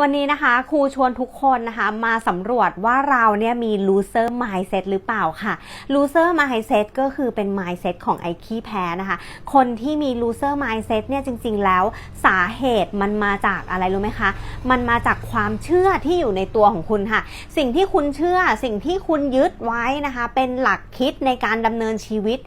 วันนี้นะคะครูชวนทุกคนนะคะมาสำรวจว่าเราเนี่ยมี loser mindset หรือเปล่าค่ะ loser mindset ก็คือเป็น mindset ของไอ้ขี้แพ้นะคะ คนที่มี loser mindset เนี่ยจริง ๆ แล้วสาเหตุมันมาจากอะไรรู้ไหมคะ มันมาจากความเชื่อที่อยู่ในตัวของคุณค่ะ สิ่งที่คุณเชื่อสิ่งที่คุณยึดไว้นะคะ เป็นหลักคิดในการดำเนินชีวิต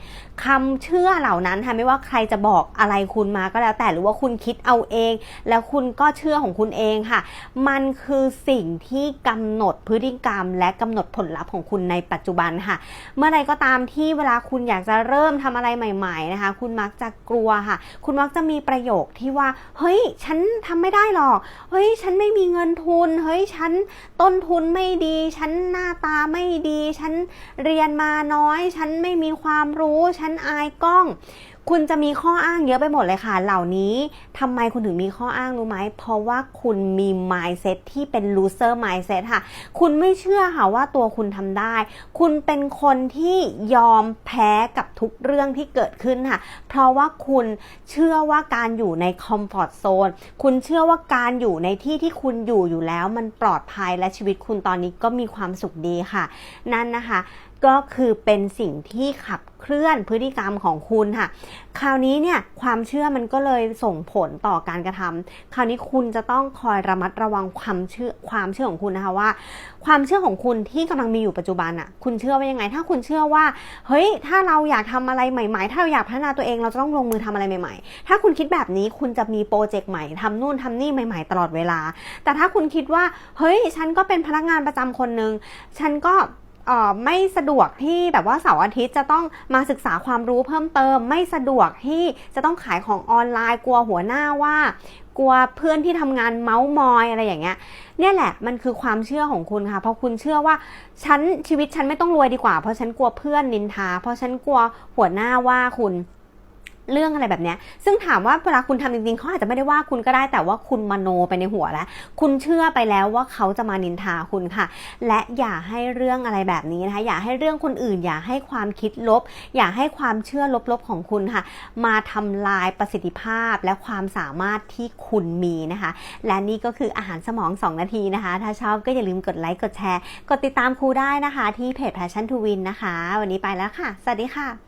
คำเชื่อเหล่านั้นค่ะไม่ว่าใครจะบอกอะไรคุณมาก็แล้วแต่หรือว่าคุณคิดเอาเอง แล้วคุณก็เชื่อของคุณเองค่ะมันคือสิ่งที่กำหนดพฤติกรรม และกำหนดผลลัพธ์ของคุณในปัจจุบันค่ะ เมื่อไรก็ตามที่เวลาคุณอยากจะเริ่มทำอะไรใหม่ ๆนะคะ คุณมักจะกลัวค่ะ คุณมักจะมีประโยคที่ว่า เฮ้ย ฉันทำไม่ได้หรอก เฮ้ย ฉันไม่มีเงินทุน เฮ้ย ฉันต้นทุนไม่ดี ฉันหน้าตาไม่ดี ฉันเรียนมาน้อย ฉันไม่มีความรู้ ฉันอายกล้อง คุณจะมีข้ออ้างเยอะไปหมดเลยค่ะ เหล่านี้ทำไมคุณถึงมีข้ออ้างรู้ไหม เพราะว่าคุณมี mindset ที่เป็น loser mindset ค่ะ คุณไม่เชื่อค่ะว่าตัวคุณทำได้ คุณเป็นคนที่ยอมแพ้กับทุกเรื่องที่เกิดขึ้นค่ะ เพราะว่าคุณเชื่อว่าการอยู่ใน comfort zone คุณเชื่อว่าการอยู่ในที่ที่คุณอยู่อยู่แล้ว มันปลอดภัยและชีวิตคุณตอนนี้ก็มีความสุขดีค่ะ นั่นนะคะก็คือเป็นสิ่งที่ขับเคลื่อนพฤติกรรมของคุณค่ะ คราวนี้เนี่ยความเชื่อมันก็เลยส่งผลต่อการกระทำคราวนี้คุณจะต้องคอยระมัดระวังความเชื่อความเชื่อของคุณนะคะว่า ความเชื่อของคุณที่กำลังมีอยู่ปัจจุบันอะคุณเชื่อว่ายังไง ถ้าคุณเชื่อว่า เฮ้ย ถ้าเราอยากทำอะไรใหม่ ๆ ถ้าเราอยากพัฒนาตัวเองเราจะต้องลงมือทำอะไรใหม่ ๆ ถ้าคุณคิดแบบนี้คุณจะมีโปรเจกต์ใหม่ทำนู่นทำนี่ใหม่ ๆ ตลอดเวลา แต่ถ้าคุณคิดว่า เฮ้ย ฉันก็เป็นพนักงานประจำคนหนึ่งฉันก็ ไม่สะดวกที่แบบว่าเสาร์อาทิตย์จะต้องมาศึกษาความรู้เพิ่มเติม ไม่สะดวกที่จะต้องขายของออนไลน์กลัวหัวหน้าว่า กลัวเพื่อนที่ทำงานเมาส์มอยอะไรอย่างเงี้ยเนี่ยแหละมันคือความเชื่อของคุณค่ะ เพราะคุณเชื่อว่าฉันชีวิตฉันไม่ต้องรวยดีกว่า เพราะฉันกลัวเพื่อนนินทา เพราะฉันกลัวหัวหน้าว่าคุณ เรื่องอะไรแบบนี้ซึ่งถามว่าเวลาคุณทำจริงๆเขาอาจจะไม่ได้ว่าคุณก็ได้แต่ว่าคุณมโนไปในหัวแล้ว คุณเชื่อไปแล้วว่าเขาจะมานินทาคุณค่ะ และอย่าให้เรื่องอะไรแบบนี้นะคะ อย่าให้เรื่องคนอื่น อย่าให้ความคิดลบ อย่าให้ความเชื่อลบๆของคุณค่ะ มาทำลายประสิทธิภาพและความสามารถที่คุณมีนะคะ และนี่ก็คืออาหารสมอง 2 นาทีนะคะ ถ้าชอบก็อย่าลืมกดไลค์กดแชร์ กดติดตามครูได้นะคะ ที่เพจ Passion to Win นะคะ วันนี้ไปแล้วค่ะ สวัสดีค่ะ